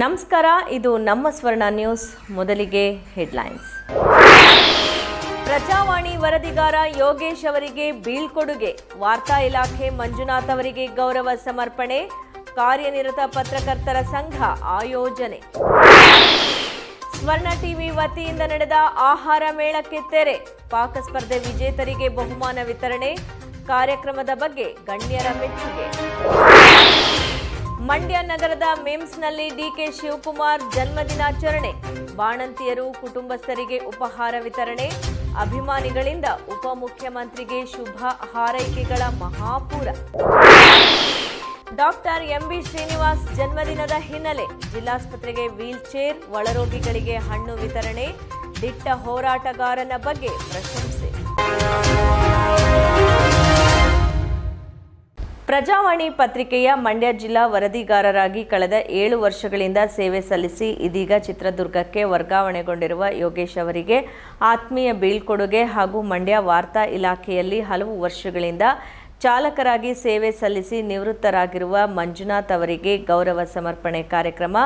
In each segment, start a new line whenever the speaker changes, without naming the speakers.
ನಮಸ್ಕಾರ, ಇದು ನಮ್ಮ ಸ್ವರ್ಣ ನ್ಯೂಸ್, ಮೊದಲಿಗೆ ಹೆಡ್ಲೈನ್ಸ್. ಪ್ರಜಾವಾಣಿ ವರದಿಗಾರ ಯೋಗೇಶ್ ಅವರಿಗೆ ಬೀಳ್ಕೊಡುಗೆ. ವಾರ್ತಾ ಇಲಾಖೆ ಮಂಜುನಾಥ್ ಅವರಿಗೆ ಗೌರವ ಸಮರ್ಪಣೆ, ಕಾರ್ಯನಿರತ ಪತ್ರಕರ್ತರ ಸಂಘ ಆಯೋಜನೆ. ಸ್ವರ್ಣ ಟಿವಿ ವತಿಯಿಂದ ನಡೆದ ಆಹಾರ ಮೇಳಕ್ಕೆ ತೆರೆ. ಪಾಕಸ್ಪರ್ಧೆ ವಿಜೇತರಿಗೆ ಬಹುಮಾನ ವಿತರಣೆ, ಕಾರ್ಯಕ್ರಮದ ಬಗ್ಗೆ ಗಣ್ಯರ ಮೆಚ್ಚುಗೆ. ಮಂಡ್ಯ ನಗರದ ಮಿಮ್ಸ್ನಲ್ಲಿ ಡಿಕೆ ಶಿವಕುಮಾರ್ ಜನ್ಮದಿನಾಚರಣೆ ಬಾಣಂತಿಯರು ಕುಟುಂಬಸ್ಥರಿಗೆ ಉಪಹಾರ ವಿತರಣೆ. ಅಭಿಮಾನಿಗಳಿಂದ ಉಪಮುಖ್ಯಮಂತ್ರಿಗೆ ಶುಭ ಹಾರೈಕೆಗಳ ಮಹಾಪೂರ. ಡಾಕ್ಟರ್ ಎಂಬಿ ಶ್ರೀನಿವಾಸ್ ಜನ್ಮದಿನದ ಹಿನ್ನೆಲೆ ಜಿಲ್ಲಾಸ್ಪತ್ರೆಗೆ ವೀಲ್ ಚೇರ್ ಒಳರೋಗಿಗಳಿಗೆ ಹಣ್ಣು ವಿತರಣೆ. ದಿಟ್ಟ ಹೋರಾಟಗಾರನ ಬಗ್ಗೆ ಪ್ರಶಂಸೆ. ಪ್ರಜಾವಾಣಿ ಪತ್ರಿಕೆಯ ಮಂಡ್ಯ ಜಿಲ್ಲಾ ವರದಿಗಾರರಾಗಿ ಕಳೆದ ಏಳು ವರ್ಷಗಳಿಂದ ಸೇವೆ ಸಲ್ಲಿಸಿ ಇದೀಗ ಚಿತ್ರದುರ್ಗಕ್ಕೆ ವರ್ಗಾವಣೆಗೊಂಡಿರುವ ಯೋಗೇಶ್ ಅವರಿಗೆ ಆತ್ಮೀಯ ಬೀಳ್ಕೊಡುಗೆ ಹಾಗೂ ಮಂಡ್ಯ ವಾರ್ತಾ ಇಲಾಖೆಯಲ್ಲಿ ಹಲವು ವರ್ಷಗಳಿಂದ ಚಾಲಕರಾಗಿ ಸೇವೆ ಸಲ್ಲಿಸಿ ನಿವೃತ್ತರಾಗಿರುವ ಮಂಜುನಾಥ್ ಅವರಿಗೆ ಗೌರವ ಸಮರ್ಪಣೆ ಕಾರ್ಯಕ್ರಮ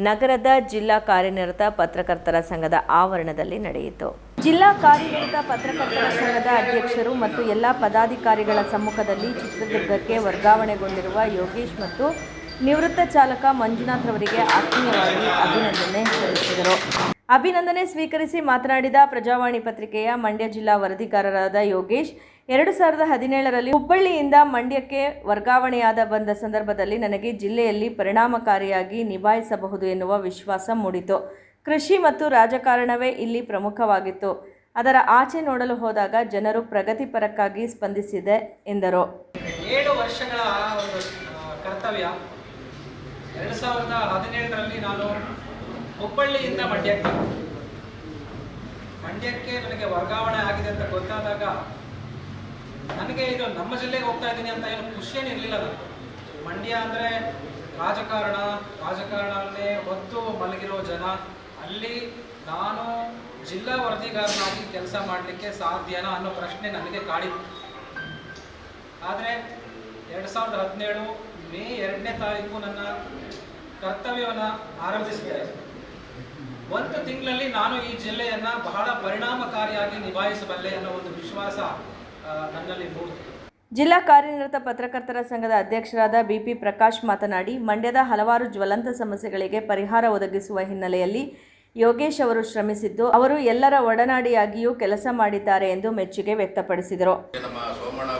ನಗರದ ಜಿಲ್ಲಾ ಕಾರ್ಯನಿರತ ಪತ್ರಕರ್ತರ ಸಂಘದ ಆವರಣದಲ್ಲಿ ನಡೆಯಿತು. ಜಿಲ್ಲಾ ಕಾರ್ಯನಿರತ ಪತ್ರಕರ್ತರ ಸಂಘದ ಅಧ್ಯಕ್ಷರು ಮತ್ತು ಎಲ್ಲ ಪದಾಧಿಕಾರಿಗಳ ಸಮ್ಮುಖದಲ್ಲಿ ಚಿತ್ರದುರ್ಗಕ್ಕೆ ವರ್ಗಾವಣೆಗೊಂಡಿರುವ ಯೋಗೇಶ್ ಮತ್ತು ನಿವೃತ್ತ ಚಾಲಕ ಮಂಜುನಾಥ್ ಅವರಿಗೆ ಆತ್ಮೀಯವಾಗಿ ಅಭಿನಂದನೆ ಸಲ್ಲಿಸಿದರು. ಅಭಿನಂದನೆ ಸ್ವೀಕರಿಸಿ ಮಾತನಾಡಿದ ಪ್ರಜಾವಾಣಿ ಪತ್ರಿಕೆಯ ಮಂಡ್ಯ ಜಿಲ್ಲಾ ವರದಿಗಾರರಾದ ಯೋಗೇಶ್, ಎರಡು ಸಾವಿರದ ಹದಿನೇಳರಲ್ಲಿ ಹುಬ್ಬಳ್ಳಿಯಿಂದ ಮಂಡ್ಯಕ್ಕೆ ವರ್ಗಾವಣೆಯಾದ ಬಂದ ಸಂದರ್ಭದಲ್ಲಿ ನನಗೆ ಜಿಲ್ಲೆಯಲ್ಲಿ ಪರಿಣಾಮಕಾರಿಯಾಗಿ ನಿಭಾಯಿಸಬಹುದು ಎನ್ನುವ ವಿಶ್ವಾಸ ಮೂಡಿತು. ಕೃಷಿ ಮತ್ತು ರಾಜಕಾರಣವೇ ಇಲ್ಲಿ ಪ್ರಮುಖವಾಗಿತ್ತು. ಅದರ ಆಚೆ ನೋಡಲು ಹೋದಾಗ ಜನರು ಪ್ರಗತಿಪರಕ್ಕಾಗಿ ಸ್ಪಂದಿಸಿದೆ ಎಂದರು.
ಏಳು ವರ್ಷಗಳ ಕರ್ತವ್ಯ. ಎರಡು ಸಾವಿರದ ಹದಿನೇಳರಲ್ಲಿ ನಾನು ಹುಬ್ಬಳ್ಳಿಯಿಂದ ಮಂಡ್ಯಕ್ಕೆ ಮಂಡ್ಯಕ್ಕೆ ನನಗೆ ವರ್ಗಾವಣೆ ಆಗಿದೆ ಅಂತ ಗೊತ್ತಾದಾಗ ನನಗೆ ಇದು ನಮ್ಮ ಜಿಲ್ಲೆಗೆ ಹೋಗ್ತಾ ಇದ್ದೀನಿ ಅಂತ ಏನು ಖುಷಿಯೇನು ಇರಲಿಲ್ಲ ನನಗೆ. ಮಂಡ್ಯ ಅಂದರೆ ರಾಜಕಾರಣ, ರಾಜಕಾರಣವನ್ನೇ ಹೊತ್ತು ಮಲಗಿರೋ ಜನ. ಅಲ್ಲಿ ನಾನು ಜಿಲ್ಲಾ ವರದಿಗಾರನಾಗಿ ಕೆಲಸ ಮಾಡಲಿಕ್ಕೆ ಸಾಧ್ಯನಾ ಅನ್ನೋ ಪ್ರಶ್ನೆ ನನಗೆ ಕಾಡಿತ್ತು ಆದರೆ ಎರಡು ಸಾವಿರದ ಹದಿನೇಳು ಮೇ ಎರಡನೇ ತಾರೀಕು ನನ್ನ ಕರ್ತವ್ಯವನ್ನು ಆರಂಭಿಸಿದೆ. ಒಂದು ತಿಂಗಳಲ್ಲಿ ನಾನು ಈ ಜಿಲ್ಲೆಯನ್ನು ಬಹಳ ಪರಿಣಾಮಕಾರಿಯಾಗಿ ನಿಭಾಯಿಸಬಲ್ಲೆ ಅನ್ನೋ ಒಂದು ವಿಶ್ವಾಸ ನನ್ನಲ್ಲಿ ಮೂಡಿತು
ಜಿಲ್ಲಾ ಕಾರ್ಯನಿರತ ಪತ್ರಕರ್ತರ ಸಂಘದ ಅಧ್ಯಕ್ಷರಾದ ಬಿಪಿ ಪ್ರಕಾಶ್ ಮಾತನಾಡಿ, ಮಂಡ್ಯದ ಹಲವಾರು ಜ್ವಲಂತ ಸಮಸ್ಯೆಗಳಿಗೆ ಪರಿಹಾರ ಒದಗಿಸುವ ಹಿನ್ನೆಲೆಯಲ್ಲಿ ಯೋಗೇಶ್ ಅವರು ಶ್ರಮಿಸಿದ್ದು, ಅವರು ಎಲ್ಲರ ಒಡನಾಡಿಯಾಗಿಯೂ ಕೆಲಸ ಮಾಡಿದ್ದಾರೆ ಎಂದು ಮೆಚ್ಚುಗೆ ವ್ಯಕ್ತಪಡಿಸಿದರು.
ನಮ್ಮ ಸೋಮಣ್ಣ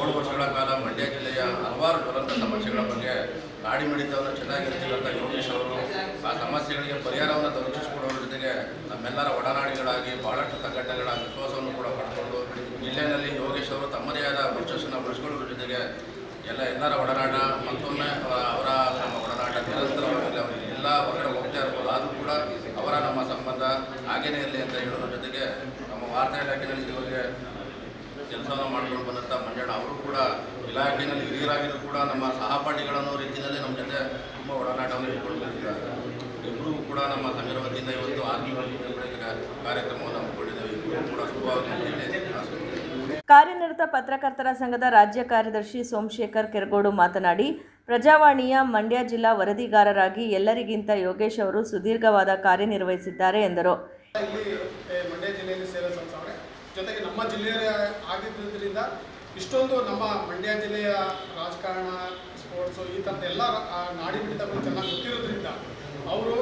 ಏಳು ವರ್ಷಗಳ ಕಾಲ ಮಂಡ್ಯ ಜಿಲ್ಲೆಯ ಹಲವಾರು ಸಮಸ್ಯೆಗಳ ಬಗ್ಗೆ ನಾಡಿ ಮಿಡಿತವನ್ನು ಚೆನ್ನಾಗಿ ಇರ್ತಿಲ್ಲಂತ ಯೋಗೇಶ್ ಅವರು, ಆ ಸಮಸ್ಯೆಗಳಿಗೆ ಪರಿಹಾರವನ್ನು ದೊರಕಿಸಿಕೊಡೋದ್ರ ಜೊತೆಗೆ ನಮ್ಮೆಲ್ಲರ ಒಡನಾಡಿಗಳಾಗಿ ಬಹಳಷ್ಟು ಸಂಘಟನೆಗಳ ವಿಶ್ವಾಸವನ್ನು ಕೂಡ ಪಡ್ಕೊಂಡು, ಜಿಲ್ಲೆಯಲ್ಲಿ ಯೋಗೇಶ್ ಅವರು ತಮ್ಮದೇ ಆದ ವರ್ಚಸ್ಸನ್ನು ಬಳಸ್ಕೊಳ್ಳೋದ್ರ ಜೊತೆಗೆ ಎಲ್ಲ, ಎಲ್ಲರ ಒಡನಾಟ ಮತ್ತೊಮ್ಮೆ ಅವರ ಅವರ ನಮ್ಮ ಒಡನಾಟ ನಿರಂತರವಾಗಿ ಅವರು ಎಲ್ಲ ಹೊರಗಡೆ ಹೋಗ್ತಾ ಇರ್ಬೋದು ಆದರೂ ಕೂಡ ಅವರ ನಮ್ಮ ಸಂಬಂಧ ಹಾಗೇನೇ ಇರಲಿ ಅಂತ ಹೇಳೋದ್ರ ಜೊತೆಗೆ ನಮ್ಮ ವಾರ್ತಾ ಇಲಾಖೆಯಲ್ಲಿ ಇದುವರೆಗೆ ಕೆಲಸವನ್ನು ಮಾಡ್ಕೊಂಡು ಬಂದಂಥ ಮಂಜಣ್ಣ ಅವರು ಕೂಡ ಇಲಾಖೆಯಲ್ಲಿ ಹಿರಿಯರಾಗಿದ್ದು ಕೂಡ ನಮ್ಮ ಸಹಪಾಠಿಗಳನ್ನೋ ರೀತಿಯಲ್ಲಿ ನಮ್ಮ ಜೊತೆ ತುಂಬ ಒಡನಾಟವನ್ನು ಇಟ್ಕೊಂಡು ಬಂದಿದ್ದಾರೆ ಇಬ್ಬರೂ ಕೂಡ ನಮ್ಮ ಸಂಘದ ವತಿಯಿಂದ ಇವತ್ತು ಆತ್ಮೀಯ ಕಾರ್ಯಕ್ರಮವನ್ನು ಹಮ್ಮಿಕೊಂಡಿದ್ದೇವೆ ಇಬ್ಬರೂ ಕೂಡ ಶುಭವಾಗಿ
ಕಾರ್ಯನಿರತ ಪತ್ರಕರ್ತರ ಸಂಘದ ರಾಜ್ಯ ಕಾರ್ಯದರ್ಶಿ ಸೋಮಶೇಖರ್ ಕೆರಗೋಡು ಮಾತನಾಡಿ, ಪ್ರಜಾವಾಣಿಯ ಮಂಡ್ಯ ಜಿಲ್ಲಾ ವರದಿಗಾರರಾಗಿ ಎಲ್ಲರಿಗಿಂತ ಯೋಗೇಶ್ ಅವರು ಸುದೀರ್ಘವಾದ ಕಾರ್ಯನಿರ್ವಹಿಸಿದ್ದಾರೆ ಎಂದರು.
ಇಲ್ಲಿ ಮಂಡ್ಯ ಜಿಲ್ಲೆಯಲ್ಲಿ ಸೇವೆ ಸಲ್ಲಿಸವ್ರೆ ಜೊತೆಗೆ ನಮ್ಮ ಜಿಲ್ಲೆಯ ಆಗಿದ್ದರಿಂದ ಇಷ್ಟೊಂದು ನಮ್ಮ ಮಂಡ್ಯ ಜಿಲ್ಲೆಯ ರಾಜಕಾರಣ ಸ್ಪೋರ್ಟ್ಸು ಈ ಥರದ ಎಲ್ಲ ನಾಡಿ ಮಿಡಿತಗಳು ಚೆನ್ನಾಗಿ ಗೊತ್ತಿರೋದ್ರಿಂದ ಅವರು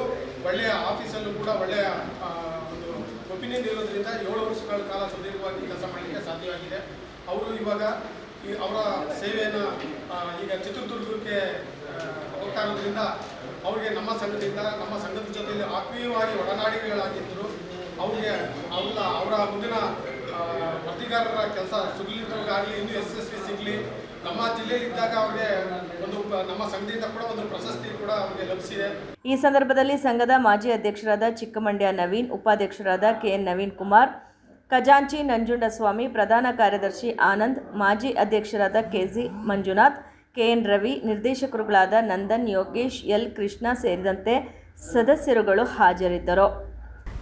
ಒಳ್ಳೆಯ ಆಫೀಸಲ್ಲೂ ಕೂಡ ಒಳ್ಳೆಯ ಒಂದು ಒಪಿನಿಯನ್ ಇರೋದ್ರಿಂದ ಏಳು ವರ್ಷಗಳ ಕಾಲ ಸುದೀರ್ಘವಾಗಿ ಕೆಲಸ ಮಾಡಲಿಕ್ಕೆ ಸಾಧ್ಯವಾಗಿದೆ. ಅವರು ಇವಾಗ ಈ ಅವರ ಸೇವೆಯನ್ನು ಈಗ ಚಿತ್ರದುರ್ಗಕ್ಕೆ ಹೋಗ್ತಾ ಇರೋದ್ರಿಂದ ಅವ್ರಿಗೆ ನಮ್ಮ ಸಂಘದಿಂದ, ನಮ್ಮ ಸಂಘದ ಜೊತೆಯಲ್ಲಿ ಆತ್ಮೀಯವಾಗಿ ಒಡನಾಡಿಗಳಾಗಿದ್ದರು ಅವ್ರಿಗೆ ಅವರ ಅವರ ಮುಂದಿನ ವರದಿಗಾರರ ಕೆಲಸ ಎಸ್ ಇನ್ನೂ ಯಶಸ್ವಿ ಸಿಗಲಿ, ನಮ್ಮ ಜಿಲ್ಲೆಯಲ್ಲಿದ್ದಾಗ ಅವ್ರಿಗೆ ಒಂದು ನಮ್ಮ ಸಂಘದಿಂದ ಕೂಡ ಒಂದು ಪ್ರಶಸ್ತಿ ಕೂಡ ಅವ್ರಿಗೆ ಲಭಿಸಿದೆ.
ಈ ಸಂದರ್ಭದಲ್ಲಿ ಸಂಘದ ಮಾಜಿ ಅಧ್ಯಕ್ಷರಾದ ಚಿಕ್ಕಮಂಡ್ಯ ನವೀನ್, ಉಪಾಧ್ಯಕ್ಷರಾದ ಕೆಎನ್ ನವೀನ್ ಕುಮಾರ್, ಖಜಾಂಚಿ ನಂಜುಂಡಸ್ವಾಮಿ, ಪ್ರಧಾನ ಕಾರ್ಯದರ್ಶಿ ಆನಂದ್, ಮಾಜಿ ಅಧ್ಯಕ್ಷರಾದ ಕೆಜಿ ಮಂಜುನಾಥ್, ಕೆಎನ್ ರವಿ, ನಿರ್ದೇಶಕರುಗಳಾದ ನಂದನ್ ಯೋಗೇಶ್, ಎಲ್ ಕೃಷ್ಣ ಸೇರಿದಂತೆ ಸದಸ್ಯರುಗಳು ಹಾಜರಿದ್ದರು.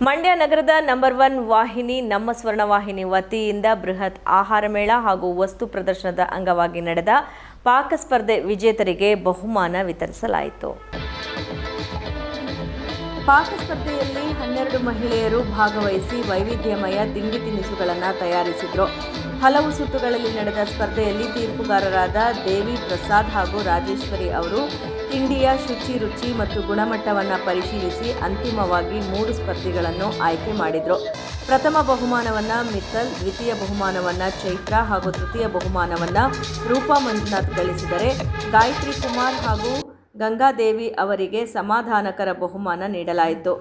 ಮಂಡ್ಯ ನಗರದ ನಂಬರ್ ಒನ್ ವಾಹಿನಿ, ನಮ್ಮ ಸ್ವರ್ಣ ವಾಹಿನಿ ವತಿಯಿಂದ ಬೃಹತ್ ಆಹಾರ ಮೇಳ ಹಾಗೂ ವಸ್ತು ಪ್ರದರ್ಶನದ ಅಂಗವಾಗಿ ನಡೆದ ಪಾಕ ಸ್ಪರ್ಧೆ ವಿಜೇತರಿಗೆ ಬಹುಮಾನ ವಿತರಿಸಲಾಯಿತು. ಪಾಕ ಸ್ಪರ್ಧೆಯಲ್ಲಿ ಹನ್ನೆರಡು ಮಹಿಳೆಯರು ಭಾಗವಹಿಸಿ ವೈವಿಧ್ಯಮಯ ತಿಂಡಿ ತಿನಿಸುಗಳನ್ನು ತಯಾರಿಸಿದರು. ಹಲವು ಸುತ್ತುಗಳಲ್ಲಿ ನಡೆದ ಸ್ಪರ್ಧೆಯಲ್ಲಿ ತೀರ್ಪುಗಾರರಾದ ದೇವಿ ಪ್ರಸಾದ್ ಹಾಗೂ ರಾಜೇಶ್ವರಿ ಅವರು ತಿಂಡಿಯ ಶುಚಿ, ರುಚಿ ಮತ್ತು ಗುಣಮಟ್ಟವನ್ನು ಪರಿಶೀಲಿಸಿ ಅಂತಿಮವಾಗಿ ಮೂರು ಸ್ಪರ್ಧಿಗಳನ್ನು ಆಯ್ಕೆ ಮಾಡಿದರು. ಪ್ರಥಮ ಬಹುಮಾನವನ್ನು ಮಿತ್ತಲ್, ದ್ವಿತೀಯ ಬಹುಮಾನವನ್ನು ಚೈತ್ರ ಹಾಗೂ ತೃತೀಯ ಬಹುಮಾನವನ್ನು ರೂಪಾ ಮಂಜುನಾಥ್ ಗಳಿಸಿದರೆ ಗಾಯತ್ರಿ ಕುಮಾರ್ ಹಾಗೂ ಗಂಗಾದೇವಿ ಅವರಿಗೆ ಸಮಾಧಾನಕರ ಬಹುಮಾನ ನೀಡಲಾಯಿತು.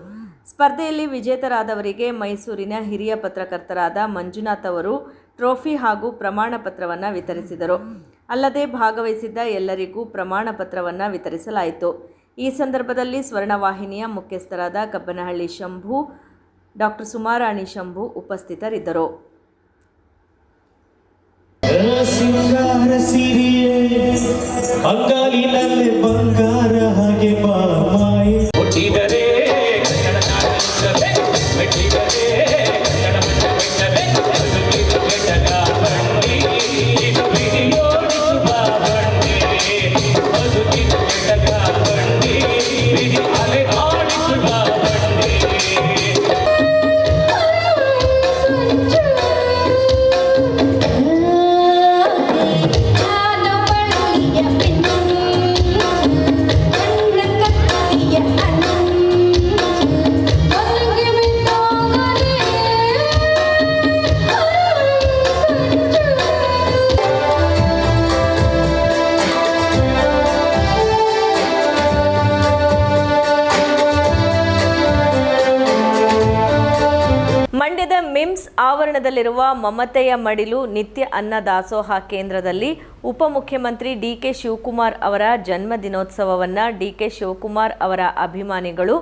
ಸ್ಪರ್ಧೆಯಲ್ಲಿ ವಿಜೇತರಾದವರಿಗೆ ಮೈಸೂರಿನ ಹಿರಿಯ ಪತ್ರಕರ್ತರಾದ ಮಂಜುನಾಥ್ ಅವರು ಟ್ರೋಫಿ ಹಾಗೂ ಪ್ರಮಾಣ ಪತ್ರವನ್ನು ವಿತರಿಸಿದರು. ಅಲ್ಲದೆ ಭಾಗವಹಿಸಿದ್ದ ಎಲ್ಲರಿಗೂ ಪ್ರಮಾಣ ಪತ್ರವನ್ನು ವಿತರಿಸಲಾಯಿತು. ಈ ಸಂದರ್ಭದಲ್ಲಿ ಸ್ವರ್ಣವಾಹಿನಿಯ ಮುಖ್ಯಸ್ಥರಾದ ಕಬ್ಬನಹಳ್ಳಿ ಶಂಭು ಡಾಕ್ಟರ್ ಸುಮಾರಾಣಿ ಶಂಭು ಉಪಸ್ಥಿತರಿದ್ದರು.
ಬಂಗಾರ ಹಾಗೆ
ಆವರಣದಲ್ಲಿರುವ ಮಮತೆಯ ಮಡಿಲು ನಿತ್ಯ ಅನ್ನ ದಾಸೋಹ ಕೇಂದ್ರದಲ್ಲಿ ಉಪಮುಖ್ಯಮಂತ್ರಿ ಡಿಕೆ ಶಿವಕುಮಾರ್ ಅವರ ಜನ್ಮ ದಿನೋತ್ಸವವನ್ನು ಡಿಕೆ ಶಿವಕುಮಾರ್ ಅವರ ಅಭಿಮಾನಿಗಳು,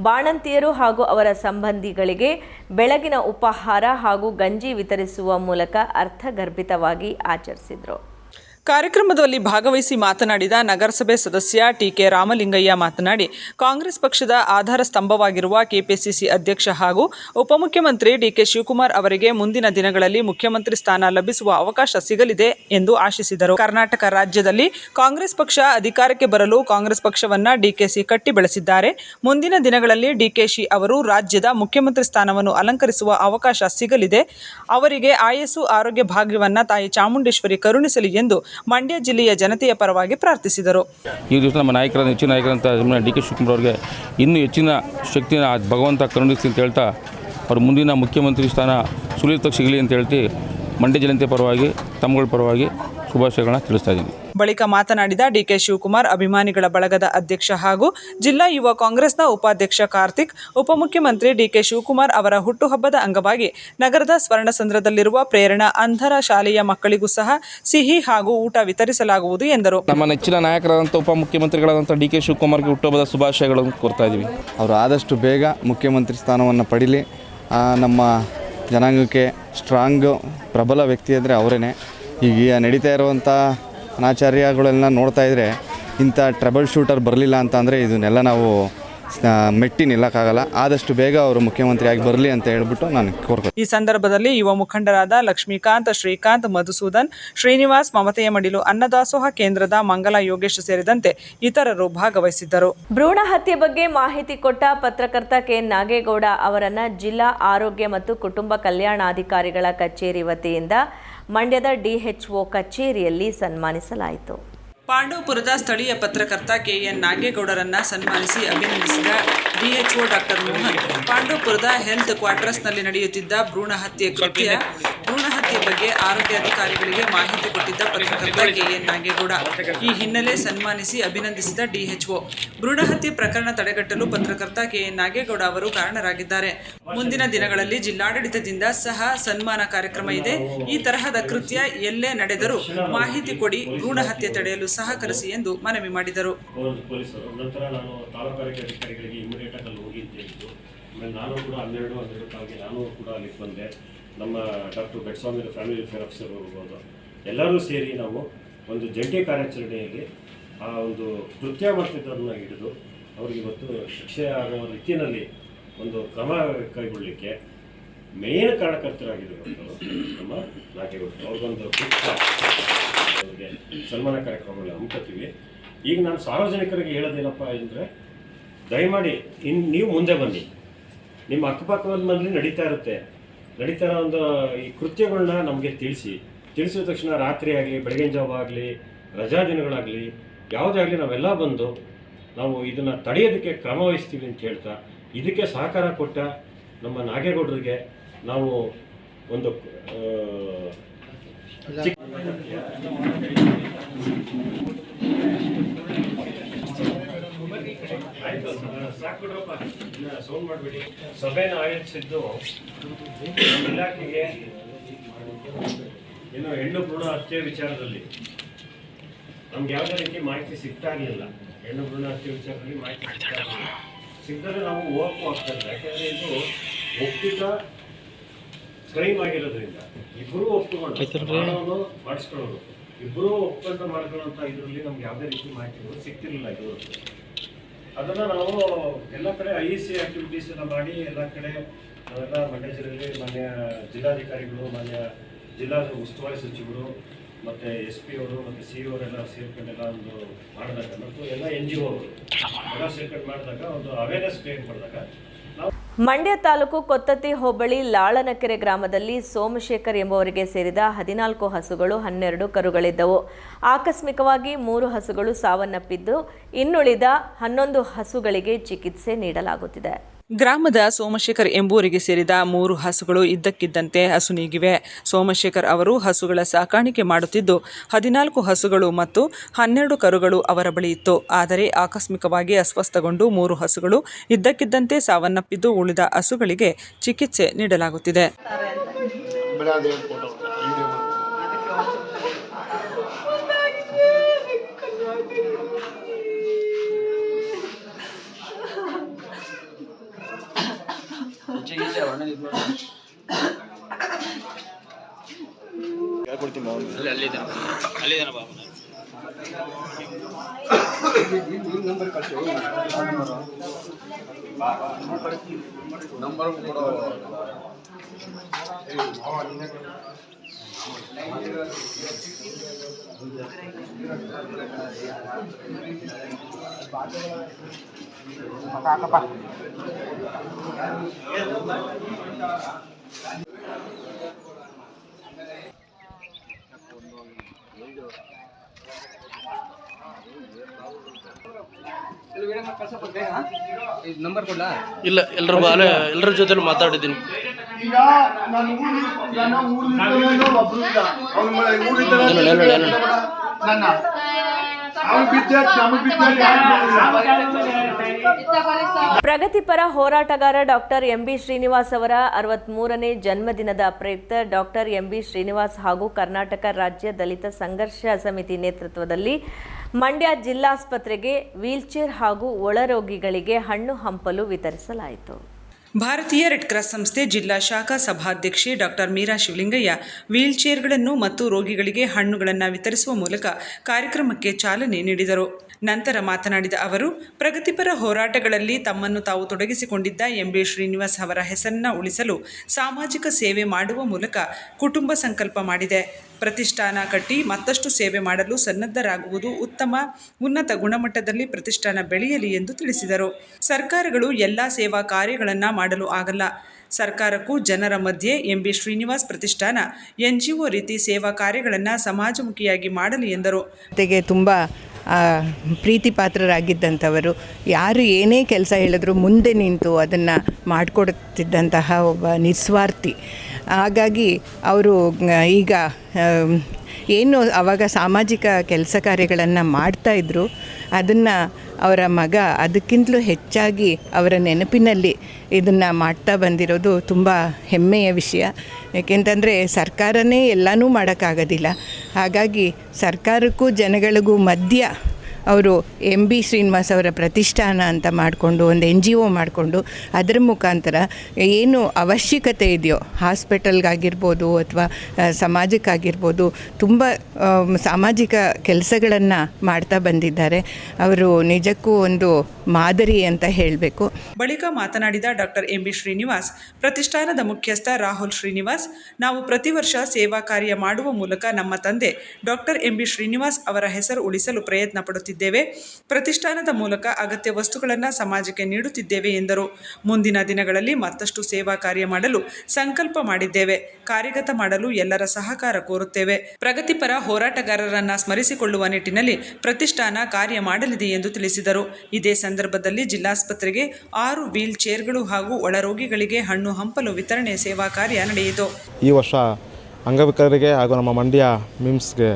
ಬಾಣಂತಿಯರು ಹಾಗೂ ಅವರ ಸಂಬಂಧಿಗಳಿಗೆ ಬೆಳಗಿನ ಉಪಹಾರ ಹಾಗೂ ಗಂಜಿ ವಿತರಿಸುವ ಮೂಲಕ ಅರ್ಥಗರ್ಭಿತವಾಗಿ ಆಚರಿಸಿದರು.
ಕಾರ್ಯಕ್ರಮದಲ್ಲಿ ಭಾಗವಹಿಸಿ ಮಾತನಾಡಿದ ನಗರಸಭೆ ಸದಸ್ಯ ಟಿಕೆ ರಾಮಲಿಂಗಯ್ಯ ಮಾತನಾಡಿ, ಕಾಂಗ್ರೆಸ್ ಪಕ್ಷದ ಆಧಾರ ಸ್ತಂಭವಾಗಿರುವ ಕೆಪಿಸಿಸಿ ಅಧ್ಯಕ್ಷ ಹಾಗೂ ಉಪಮುಖ್ಯಮಂತ್ರಿ ಡಿಕೆ ಶಿವಕುಮಾರ್ ಅವರಿಗೆ ಮುಂದಿನ ದಿನಗಳಲ್ಲಿ ಮುಖ್ಯಮಂತ್ರಿ ಸ್ಥಾನ ಲಭಿಸುವ ಅವಕಾಶ ಸಿಗಲಿದೆ ಎಂದು ಆಶಿಸಿದರು. ಕರ್ನಾಟಕ ರಾಜ್ಯದಲ್ಲಿ ಕಾಂಗ್ರೆಸ್ ಪಕ್ಷ ಅಧಿಕಾರಕ್ಕೆ ಬರಲು ಕಾಂಗ್ರೆಸ್ ಪಕ್ಷವನ್ನ ಡಿಕೆಸಿ ಕಟ್ಟಿ ಬೆಳೆಸಿದ್ದಾರೆ ಮುಂದಿನ ದಿನಗಳಲ್ಲಿ ಡಿಕೆಶಿ ಅವರು ರಾಜ್ಯದ ಮುಖ್ಯಮಂತ್ರಿ ಸ್ಥಾನವನ್ನು ಅಲಂಕರಿಸುವ ಅವಕಾಶ ಸಿಗಲಿದೆ. ಅವರಿಗೆ ಆಯಸ್ಸು, ಆರೋಗ್ಯ ಭಾಗ್ಯವನ್ನು ತಾಯಿ ಚಾಮುಂಡೇಶ್ವರಿ ಕರುಣಿಸಲಿ ಎಂದು ಮಂಡ್ಯ ಜಿಲ್ಲೆಯ ಜನತೆಯ ಪರವಾಗಿ ಪ್ರಾರ್ಥಿಸಿದರು.
ಈ ದಿವಸ ನಮ್ಮ ನಾಯಕರ ಹೆಚ್ಚಿನ ನಾಯಕರಂತ ಡಿ ಕೆ ಶಿವಕುಮಾರ್ ಅವರಿಗೆ ಇನ್ನೂ ಹೆಚ್ಚಿನ ಶಕ್ತಿನ ಭಗವಂತ ಕರುಣಿಸ್ತೀನಿ ಅಂತ ಹೇಳ್ತಾ, ಅವ್ರ ಮುಂದಿನ ಮುಖ್ಯಮಂತ್ರಿ ಸ್ಥಾನ ಸುಲಿತ ಸಿಗಲಿ ಅಂತ ಹೇಳ್ತಿ, ಮಂಡ್ಯ ಜನತೆ ಪರವಾಗಿ ತಮ್ಮಗಳ ಪರವಾಗಿ ಶುಭಾಶಯಗಳನ್ನ ತಿಳಿಸ್ತಾ ಇದ್ದೀನಿ.
ಬಳಿಕ ಮಾತನಾಡಿದ ಡಿಕೆ ಶಿವಕುಮಾರ್ ಅಭಿಮಾನಿಗಳ ಬಳಗದ ಅಧ್ಯಕ್ಷ ಹಾಗೂ ಜಿಲ್ಲಾ ಯುವ ಕಾಂಗ್ರೆಸ್ನ ಉಪಾಧ್ಯಕ್ಷ ಕಾರ್ತಿಕ್ ಉಪಮುಖ್ಯಮಂತ್ರಿ ಡಿಕೆ ಶಿವಕುಮಾರ್ ಅವರ ಹುಟ್ಟುಹಬ್ಬದ ಅಂಗವಾಗಿ ನಗರದ ಸ್ವರ್ಣಸಂದ್ರದಲ್ಲಿರುವ ಪ್ರೇರಣಾ ಅಂಧರ ಶಾಲೆಯ ಮಕ್ಕಳಿಗೂ ಸಹ ಸಿಹಿ ಹಾಗೂ ಊಟ ವಿತರಿಸಲಾಗುವುದು ಎಂದರು.
ನಮ್ಮ ನೆಚ್ಚಿನ ನಾಯಕರಾದಂಥ ಉಪಮುಖ್ಯಮಂತ್ರಿಗಳಾದಂಥ ಡಿ ಕೆ ಶಿವಕುಮಾರ್ಗೆ ಹುಟ್ಟುಹಬ್ಬದ ಶುಭಾಶಯಗಳನ್ನು ಕೋರ್ತಾ ಇದ್ದೀವಿ.
ಅವರು ಆದಷ್ಟು ಬೇಗ ಮುಖ್ಯಮಂತ್ರಿ ಸ್ಥಾನವನ್ನು ಪಡೀಲಿ. ನಮ್ಮ ಜನಾಂಗಕ್ಕೆ ಸ್ಟ್ರಾಂಗ್ ಪ್ರಬಲ ವ್ಯಕ್ತಿ ಅಂದರೆ ಅವರೇನೆ. ಈಗ ನಡೀತಾ ಇರುವಂಥ ಅನಾಚಾರ್ಯಗಳೆಲ್ಲ ನೋಡ್ತಾ ಇದ್ದರೆ ಇಂಥ ಟ್ರಬಲ್ ಶೂಟರ್ ಬರಲಿಲ್ಲ ಅಂತ ಅಂದರೆ ಇದನ್ನೆಲ್ಲ ನಾವು ಮೆಟ್ಟಿ ನಿಲ್ಲಕ್ಕಾಗಲ್ಲ. ಆದಷ್ಟು ಬೇಗ ಅವರು ಮುಖ್ಯಮಂತ್ರಿಯಾಗಿ ಬರಲಿ ಅಂತ ಹೇಳ್ಬಿಟ್ಟು ನಾನು ಕೋರ್ಕೊ
ಈ ಸಂದರ್ಭದಲ್ಲಿ ಯುವ ಮುಖಂಡರಾದ ಲಕ್ಷ್ಮೀಕಾಂತ್ ಶ್ರೀಕಾಂತ್ ಮಧುಸೂದನ್ ಶ್ರೀನಿವಾಸ್ ಮಮತೆಯ ಮಡಿಲು ಅನ್ನದಾಸೋಹ ಕೇಂದ್ರದ ಮಂಗಲ ಯೋಗೇಶ್ ಸೇರಿದಂತೆ ಇತರರು ಭಾಗವಹಿಸಿದ್ದರು.
ಭ್ರೂಣ ಹತ್ಯೆ ಬಗ್ಗೆ ಮಾಹಿತಿ ಕೊಟ್ಟ ಪತ್ರಕರ್ತ ಕೆ. ನಾಗೇಗೌಡ ಅವರನ್ನ ಜಿಲ್ಲಾ ಆರೋಗ್ಯ ಮತ್ತು ಕುಟುಂಬ ಕಲ್ಯಾಣಾಧಿಕಾರಿಗಳ ಕಚೇರಿ ವತಿಯಿಂದ ಮಂಡ್ಯದ ಡಿಎಚ್ಒ ಕಚೇರಿಯಲ್ಲಿ ಸನ್ಮಾನಿಸಲಾಯಿತು.
ಪಾಂಡವಪುರದ ಸ್ಥಳೀಯ ಪತ್ರಕರ್ತ ಕೆಎನ್ ನಾಗೇಗೌಡರನ್ನ ಸನ್ಮಾನಿಸಿ ಅಭಿನಂದಿಸಿದ ಡಿಎಚ್ಒ ಡಾಕ್ಟರ್ ಮೋಹನ್. ಪಾಂಡವಪುರದ ಹೆಲ್ತ್ ಕ್ವಾರ್ಟರ್ಸ್ನಲ್ಲಿ ನಡೆಯುತ್ತಿದ್ದ ಭ್ರೂಣ ಹತ್ಯೆ ಕೃತ್ಯ ಭ್ರೂಣ ಹತ್ಯೆ ಬಗ್ಗೆ ಆರೋಗ್ಯ ಅಧಿಕಾರಿಗಳಿಗೆ ಮಾಹಿತಿ ಕೊಟ್ಟಿದ್ದ ಪತ್ರಕರ್ತ ಕೆಎನ್ ನಾಗೇಗೌಡ. ಈ ಹಿನ್ನೆಲೆ ಸನ್ಮಾನಿಸಿ ಅಭಿನಂದಿಸಿದ ಡಿಎಚ್ಒ. ಭ್ರೂಣ ಹತ್ಯೆ ಪ್ರಕರಣ ತಡೆಗಟ್ಟಲು ಪತ್ರಕರ್ತ ಕೆಎನ್ ನಾಗೇಗೌಡ ಅವರು ಕಾರಣರಾಗಿದ್ದಾರೆ. ಮುಂದಿನ ದಿನಗಳಲ್ಲಿ ಜಿಲ್ಲಾಡಳಿತದಿಂದ ಸಹ ಸನ್ಮಾನ ಕಾರ್ಯಕ್ರಮ ಇದೆ. ಈ ತರಹದ ಕೃತ್ಯ ಎಲ್ಲೇ ನಡೆದರೂ ಮಾಹಿತಿ ಕೊಡಿ ಭ್ರೂಣ ಹತ್ಯೆ ತಡೆಯಲು ಸಹಕರಿಸಿ ಎಂದು ಮನವಿ ಮಾಡಿದರು.
ಪೊಲೀಸರು, ನಂತರ ನಾನು ಅಧಿಕಾರಿಗಳಿಗೆ ಇಮಿಡಿಯೇಟ್ ಆಗಿ ಅಲ್ಲಿ ಹೋಗಿ ಅಂತ ಆಮೇಲೆ ನಾನು ಕೂಡ ಹನ್ನೆರಡು ಹನ್ನೆರಡು ಕಾಲಿಗೆ ನಾನು ಕೂಡ ಅಲ್ಲಿಗೆ ಬಂದೆ. ನಮ್ಮ doctor Betswamy family welfare officer ಹೋಗ್ಬೋದು ಎಲ್ಲರೂ ಸೇರಿ ನಾವು ಒಂದು ಜಂಟಿ ಕಾರ್ಯಾಚರಣೆಯಲ್ಲಿ ಆ ಒಂದು ಕೃತ್ಯ ಮಾಡ್ತಿದ್ದವ್ರನ್ನ ಹಿಡಿದು, ಅವ್ರಿಗೆ ಇವತ್ತು ಶಿಕ್ಷೆ ಆಗುವ ರೀತಿಯಲ್ಲಿ ಒಂದು ಕ್ರಮ ಕೈಗೊಳ್ಳಲಿಕ್ಕೆ ಮೇನ್ ಕಾರಣಕರ್ತರಾಗಿದ್ದು ನಮ್ಮ ನಾಗೇಗೌಡರು ಅವ್ರಿಗೊಂದು ಅವ್ರಿಗೆ ಸನ್ಮಾನ ಕಾರ್ಯಕ್ರಮಗಳನ್ನ ಹಮ್ಮಿಕೊತೀವಿ ಈಗ ನಾನು ಸಾರ್ವಜನಿಕರಿಗೆ ಹೇಳೋದೇನಪ್ಪ ಅಂದರೆ, ದಯಮಾಡಿ ಇನ್ನು ನೀವು ಮುಂದೆ ಬನ್ನಿ. ನಿಮ್ಮ ಅಕ್ಕಪಕ್ಕದ ಮನೇಲಿ ನಡೀತಾ ಇರುತ್ತೆ. ನಡೀತಾ ಇರೋ ಒಂದು ಈ ಕೃತ್ಯಗಳನ್ನ ನಮಗೆ ತಿಳಿಸಿ. ತಿಳಿಸಿದ ತಕ್ಷಣ ರಾತ್ರಿ ಆಗಲಿ, ಬೆಳಗಿನ ಜಾವ ಆಗಲಿ, ರಜಾ ದಿನಗಳಾಗಲಿ, ಯಾವುದೇ ಆಗಲಿ ನಾವೆಲ್ಲ ಬಂದು ನಾವು ಇದನ್ನು ತಡೆಯೋದಕ್ಕೆ ಕ್ರಮ ವಹಿಸ್ತೀವಿ ಅಂತ ಹೇಳ್ತಾ, ಇದಕ್ಕೆ ಸಹಕಾರ ಕೊಟ್ಟ ನಮ್ಮ ನಾಗೇಗೌಡರಿಗೆ ನಾವು ಒಂದು ಸೌಂಡ್ ಸಭೆನ ಆಯೋಜಿಸಿದ್ದು ಇಲಾಖೆಗೆ ಏನು ಹೆಣ್ಣು ಭ್ರೂಣ ಹತ್ಯೆ ವಿಚಾರದಲ್ಲಿ. ನಮ್ಗೆ ಯಾವುದೇ ರೀತಿ ಮಾಹಿತಿ ಸಿಗ್ತಾ ಇರಲಿಲ್ಲ ಹೆಣ್ಣು ಭ್ರೂಣ ಹತ್ಯೆ ವಿಚಾರದಲ್ಲಿ ಮಾಹಿತಿ ಸಿಗ್ತಾ ಇರಲಿಲ್ಲ. ನಾವು ಓಪು ಆಗ್ತಾ ಇಲ್ಲ ಯಾಕಂದರೆ ಇದು ಒಪ್ಪಿತ ಕ್ರೈಮ್ ಆಗಿರೋದ್ರಿಂದ ಇಬ್ಬರೂ ಒಪ್ಪಿಕೊಂಡು ಮಾಡಿಸ್ಕೊಳ್ಳೋದು. ಇಬ್ಬರೂ ಒಪ್ಪಂದ ಮಾಡ್ಕೊಳ್ಳೋಂಥ ಇದರಲ್ಲಿ ನಮ್ಗೆ ಯಾವುದೇ ರೀತಿ ಮಾಹಿತಿಗಳು ಸಿಕ್ತಿರಲಿಲ್ಲ ಇದುವರೆಗೂ. ಅದನ್ನು ನಾವು ಎಲ್ಲ ಕಡೆ ಐ ಸಿ ಆಕ್ಟಿವಿಟೀಸ್ ಎಲ್ಲ ಮಾಡಿ ಎಲ್ಲ ಕಡೆ ನಾವೆಲ್ಲ ಮಂಡ್ಯ ಜಿಲ್ಲೆಯಲ್ಲಿ ಮಾನ್ಯ ಜಿಲ್ಲಾಧಿಕಾರಿಗಳು ಮಾನ್ಯ ಜಿಲ್ಲಾ ಉಸ್ತುವಾರಿ ಸಚಿವರು ಮತ್ತು ಎಸ್ ಪಿ ಅವರು ಮತ್ತು ಸಿ ಅವರೆಲ್ಲ ಸೇರ್ಕೊಂಡೆಲ್ಲ ಒಂದು ಮಾಡಿದಾಗ ಮತ್ತು ಎಲ್ಲ ಎನ್ ಜಿ ಒ ಅವರು ಎಲ್ಲ ಸೇರ್ಕೊಂಡು ಮಾಡಿದಾಗ ಒಂದು ಅವೇರ್ನೆಸ್ ಕ್ರಿಯೇಟ್ ಮಾಡಿದಾಗ
ಮಂಡ್ಯ ತಾಲೂಕು ಕೊತ್ತತ್ತಿ ಹೋಬಳಿ ಲಾಳನಕೆರೆ ಗ್ರಾಮದಲ್ಲಿ ಸೋಮಶೇಖರ್ ಎಂಬುವರಿಗೆ ಸೇರಿದ ಹದಿನಾಲ್ಕು ಹಸುಗಳು, ಹನ್ನೆರಡು ಕರುಗಳಿದ್ದವು. ಆಕಸ್ಮಿಕವಾಗಿ ಮೂರು ಹಸುಗಳು ಸಾವನ್ನಪ್ಪಿದ್ದು, ಇನ್ನುಳಿದ ಹನ್ನೊಂದು ಹಸುಗಳಿಗೆ ಚಿಕಿತ್ಸೆ ನೀಡಲಾಗುತ್ತಿದೆ.
ಗ್ರಾಮದ ಸೋಮಶೇಖರ್ ಎಂಬುವರಿಗೆ ಸೇರಿದ ಮೂರು ಹಸುಗಳು ಇದ್ದಕ್ಕಿದ್ದಂತೆ ಹಸು ನೀಗಿವೆ. ಸೋಮಶೇಖರ್ ಅವರು ಹಸುಗಳ ಸಾಕಾಣಿಕೆ ಮಾಡುತ್ತಿದ್ದು, ಹದಿನಾಲ್ಕು ಹಸುಗಳು ಮತ್ತು ಹನ್ನೆರಡು ಕರುಗಳು ಅವರ ಬಳಿ ಇತ್ತು. ಆದರೆ ಆಕಸ್ಮಿಕವಾಗಿ ಅಸ್ವಸ್ಥಗೊಂಡು ಮೂರು ಹಸುಗಳು ಇದ್ದಕ್ಕಿದ್ದಂತೆ ಸಾವನ್ನಪ್ಪಿದ್ದು, ಉಳಿದ ಹಸುಗಳಿಗೆ ಚಿಕಿತ್ಸೆ ನೀಡಲಾಗುತ್ತಿದೆ. ಹೇಳ್ಕೊಡ್ತೀನಿ ಅಲ್ಲಿದ್ದಾನ ಅಲ್ಲಿದ್ದಾನ ಬಾಬು ನಂಬರ್ ನಂಬರ್ ಕೊಡೋ.
ಇಲ್ಲ ಎಲ್ರು ಬಾಲೆ ಎಲ್ಲರ ಜೊತೆ ಮಾತಾಡಿದ್ದೀನಿ.
ಈಗ ನಾನು ಒಬ್ರು ಇದ್ದ. ಅವ್ನ ನನ್ನ. ಅವ್ನು ಬಿದ್ದ ನಮಗೆ ಬಿದ್ದ
ಪ್ರಗತಿಪರ ಹೋರಾಟಗಾರ ಡಾಕ್ಟರ್ ಎಂಬಿ ಶ್ರೀನಿವಾಸ್ ಅವರ ಅರವತ್ಮೂರನೇ ಜನ್ಮದಿನದ ಪ್ರಯುಕ್ತ ಡಾಕ್ಟರ್ ಎಂಬಿ ಶ್ರೀನಿವಾಸ್ ಹಾಗೂ ಕರ್ನಾಟಕ ರಾಜ್ಯ ದಲಿತ ಸಂಘರ್ಷ ಸಮಿತಿ ನೇತೃತ್ವದಲ್ಲಿ ಮಂಡ್ಯ ಜಿಲ್ಲಾಸ್ಪತ್ರೆಗೆ ವೀಲ್ಚೇರ್ ಹಾಗೂ ಒಳರೋಗಿಗಳಿಗೆ ಹಣ್ಣು ಹಂಪಲು ವಿತರಿಸಲಾಯಿತು.
ಭಾರತೀಯ ರೆಡ್ ಕ್ರಾಸ್ ಸಂಸ್ಥೆ ಜಿಲ್ಲಾ ಶಾಖಾ ಸಭಾಧ್ಯಕ್ಷೆ ಡಾಕ್ಟರ್ ಮೀರಾ ಶಿವಲಿಂಗಯ್ಯ ವೀಲ್ಚೇರ್ಗಳನ್ನು ಮತ್ತು ರೋಗಿಗಳಿಗೆ ಹಣ್ಣುಗಳನ್ನು ವಿತರಿಸುವ ಮೂಲಕ ಕಾರ್ಯಕ್ರಮಕ್ಕೆ ಚಾಲನೆ ನೀಡಿದರು. ನಂತರ ಮಾತನಾಡಿದ ಅವರು, ಪ್ರಗತಿಪರ ಹೋರಾಟಗಳಲ್ಲಿ ತಮ್ಮನ್ನು ತಾವು ತೊಡಗಿಸಿಕೊಂಡಿದ್ದ ಎಂಬಿ ಶ್ರೀನಿವಾಸ್ ಅವರ ಹೆಸರನ್ನ ಉಳಿಸಲು ಸಾಮಾಜಿಕ ಸೇವೆ ಮಾಡುವ ಮೂಲಕ ಕುಟುಂಬ ಸಂಕಲ್ಪ ಮಾಡಿದೆ. ಪ್ರತಿಷ್ಠಾನ ಕಟ್ಟಿ ಮತ್ತಷ್ಟು ಸೇವೆ ಮಾಡಲು ಸನ್ನದ್ಧರಾಗುವುದು ಉತ್ತಮ, ಉನ್ನತ ಗುಣಮಟ್ಟದಲ್ಲಿ ಪ್ರತಿಷ್ಠಾನ ಬೆಳೆಯಲಿ ಎಂದು ತಿಳಿಸಿದರು. ಸರ್ಕಾರಗಳು ಎಲ್ಲ ಸೇವಾ ಕಾರ್ಯಗಳನ್ನು ಮಾಡಲು ಆಗಲ್ಲ. ಸರ್ಕಾರಕ್ಕೂ ಜನರ ಮಧ್ಯೆ ಎಂಬಿ ಶ್ರೀನಿವಾಸ್ ಪ್ರತಿಷ್ಠಾನ, ಎನ್ ಜಿ ಒ ರೀತಿ ಸೇವಾ ಕಾರ್ಯಗಳನ್ನು ಸಮಾಜಮುಖಿಯಾಗಿ ಮಾಡಲಿ ಎಂದರು.
ತುಂಬ ಪ್ರೀತಿ ಪಾತ್ರರಾಗಿದ್ದಂಥವರು ಯಾರು ಏನೇ ಕೆಲಸ ಹೇಳಿದ್ರು ಮುಂದೆ ನಿಂತು ಅದನ್ನು ಮಾಡಿಕೊಡುತ್ತಿದ್ದಂತಹ ಒಬ್ಬ ನಿಸ್ವಾರ್ಥಿ. ಹಾಗಾಗಿ ಅವರು ಈಗ ಏನು ಆವಾಗ ಸಾಮಾಜಿಕ ಕೆಲಸ ಕಾರ್ಯಗಳನ್ನು ಮಾಡ್ತಾಯಿದ್ರು ಅದನ್ನು ಅವರ ಮಗ ಅದಕ್ಕಿಂತಲೂ ಹೆಚ್ಚಾಗಿ ಅವರ ನೆನಪಿನಲ್ಲಿ ಇದನ್ನು ಮಾಡ್ತಾ ಬಂದಿರೋದು ತುಂಬ ಹೆಮ್ಮೆಯ ವಿಷಯ. ಏಕೆಂತಂದರೆ ಸರ್ಕಾರನೇ ಎಲ್ಲನೂ ಮಾಡೋಕ್ಕಾಗೋದಿಲ್ಲ. ಹಾಗಾಗಿ ಸರ್ಕಾರಕ್ಕೂ ಜನಗಳಿಗೂ ಮಧ್ಯ ಅವರು ಎಂ ಬಿ ಶ್ರೀನಿವಾಸ್ ಅವರ ಪ್ರತಿಷ್ಠಾನ ಅಂತ ಮಾಡಿಕೊಂಡು, ಒಂದು ಎನ್ ಜಿ ಒ ಮಾಡಿಕೊಂಡು, ಅದರ ಮುಖಾಂತರ ಏನು ಅವಶ್ಯಕತೆ ಇದೆಯೋ, ಹಾಸ್ಪಿಟಲ್ಗಾಗಿರ್ಬೋದು ಅಥವಾ ಸಮಾಜಕ್ಕಾಗಿರ್ಬೋದು, ತುಂಬ ಸಾಮಾಜಿಕ ಕೆಲಸಗಳನ್ನು ಮಾಡ್ತಾ ಬಂದಿದ್ದಾರೆ. ಅವರು ನಿಜಕ್ಕೂ ಒಂದು ಮಾದರಿ ಅಂತ ಹೇಳಬೇಕು.
ಬಳಿಕ ಮಾತನಾಡಿದ ಡಾಕ್ಟರ್ ಎಂ ಬಿ ಶ್ರೀನಿವಾಸ್, ಪ್ರತಿಷ್ಠಾನದ ಮುಖ್ಯಸ್ಥ ರಾಹುಲ್ ಶ್ರೀನಿವಾಸ್, ನಾವು ಪ್ರತಿ ವರ್ಷ ಸೇವಾ ಕಾರ್ಯ ಮಾಡುವ ಮೂಲಕ ನಮ್ಮ ತಂದೆ ಡಾಕ್ಟರ್ ಎಂ ಬಿ ಶ್ರೀನಿವಾಸ್ ಅವರ ಹೆಸರು ಉಳಿಸಲು ಪ್ರಯತ್ನ ಪಡುತ್ತಿದ್ದೇವೆ. ಪ್ರತಿಷ್ಠಾನದ ಮೂಲಕ ಅಗತ್ಯ ವಸ್ತುಗಳನ್ನು ಸಮಾಜಕ್ಕೆ ನೀಡುತ್ತಿದ್ದೇವೆ ಎಂದರು. ಮುಂದಿನ ದಿನಗಳಲ್ಲಿ ಮತ್ತಷ್ಟು ಸೇವಾ ಕಾರ್ಯ ಮಾಡಲು ಸಂಕಲ್ಪ ಮಾಡಿದ್ದೇವೆ. ಕಾರ್ಯಗತ ಮಾಡಲು ಎಲ್ಲರ ಸಹಕಾರ ಕೋರುತ್ತೇವೆ. ಪ್ರಗತಿಪರ ಹೋರಾಟಗಾರರನ್ನ ಸ್ಮರಿಸಿಕೊಳ್ಳುವ ನಿಟ್ಟಿನಲ್ಲಿ ಪ್ರತಿಷ್ಠಾನ ಕಾರ್ಯ ಮಾಡಲಿದೆ ಎಂದು ತಿಳಿಸಿದರು. ಇದೇ ಸಂದರ್ಭದಲ್ಲಿ ಜಿಲ್ಲಾಸ್ಪತ್ರೆಗೆ ಆರು ವೀಲ್ ಚೇರ್ಗಳು ಹಾಗೂ ಒಳರೋಗಿಗಳಿಗೆ ಹಣ್ಣು ಹಂಪಲು ವಿತರಣೆ ಸೇವಾ ಕಾರ್ಯ ನಡೆಯಿತು.
ಈ ವರ್ಷ ಅಂಗವಿಕಲರಿಗೆ ಹಾಗೂ ನಮ್ಮ ಮಂಡ್ಯ ಮಿಮ್ಸ್ಗೆ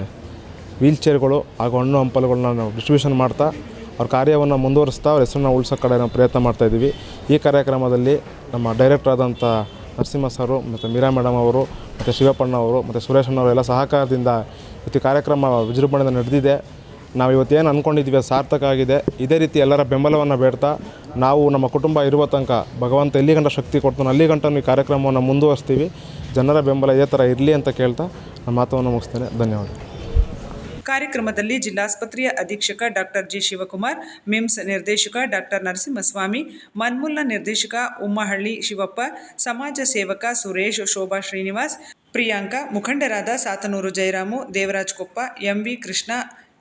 ವೀಲ್ ಚೇರ್ಗಳು ಹಾಗೂ ಹಣ್ಣು ಹಂಪಲುಗಳನ್ನ ನಾವು ಡಿಸ್ಟ್ರಿಬ್ಯೂಷನ್ ಮಾಡ್ತಾ, ಅವ್ರ ಕಾರ್ಯವನ್ನು ಮುಂದುವರಿಸ್ತಾ, ಅವ್ರ ಹೆಸರನ್ನ ಉಳಿಸೋ ಕಡೆ ನಾವು ಪ್ರಯತ್ನ ಮಾಡ್ತಾಯಿದ್ದೀವಿ ಈ ಕಾರ್ಯಕ್ರಮದಲ್ಲಿ ನಮ್ಮ ಡೈರೆಕ್ಟರ್ ಆದಂಥ ನರಸಿಂಹ ಸರು ಮತ್ತು ಮೀರಾ ಮೇಡಮ್ ಅವರು ಮತ್ತು ಶಿವಪ್ಪಣ್ಣ ಅವರು ಮತ್ತು ಸುರೇಶಣ್ಣವರೆಲ್ಲ ಸಹಕಾರದಿಂದ ಈ ಕಾರ್ಯಕ್ರಮ ವಿಜೃಂಭಣೆಯಿಂದ ನಡೆದಿದೆ. ನಾವು ಇವತ್ತೇನು ಅಂದ್ಕೊಂಡಿದ್ವಿ ಅದು ಸಾರ್ಥಕ ಆಗಿದೆ. ಇದೇ ರೀತಿ ಎಲ್ಲರ ಬೆಂಬಲವನ್ನು ಬೇಡ್ತಾ ನಾವು ನಮ್ಮ ಕುಟುಂಬ ಇರುವ ತನಕ ಭಗವಂತ ಎಲ್ಲಿ ಗಂಟ ಶಕ್ತಿ ಕೊಡ್ತಾನೆ ಅಲ್ಲಿ ಈ ಕಾರ್ಯಕ್ರಮವನ್ನು ಮುಂದುವರಿಸ್ತೀವಿ. ಜನರ ಬೆಂಬಲ ಇದೇ ಥರ ಇರಲಿ ಅಂತ ಕೇಳ್ತಾ ನಮ್ಮ ಮಾತನ್ನು ಮುಗಿಸ್ತೇನೆ. ಧನ್ಯವಾದ.
ಕಾರ್ಯಕ್ರಮದಲ್ಲಿ ಜಿಲ್ಲಾಸ್ಪತ್ರೆಯ ಅಧೀಕ್ಷಕ ಡಾಕ್ಟರ್ ಜಿ ಶಿವಕುಮಾರ್, ಮಿಮ್ಸ್ ನಿರ್ದೇಶಕ ಡಾಕ್ಟರ್ ನರಸಿಂಹಸ್ವಾಮಿ, ಮನ್ಮುಲ್ಲ ನಿರ್ದೇಶಕ ಉಮ್ಮಹಳ್ಳಿ ಶಿವಪ್ಪ, ಸಮಾಜ ಸೇವಕ ಸುರೇಶ್, ಶೋಭಾ ಶ್ರೀನಿವಾಸ್, ಪ್ರಿಯಾಂಕ ಮುಖಂಡರಾದ ಸಾತನೂರು ಜಯರಾಮು, ದೇವರಾಜ್ ಕೊಪ್ಪ ಎಂವಿ ಕೃಷ್ಣ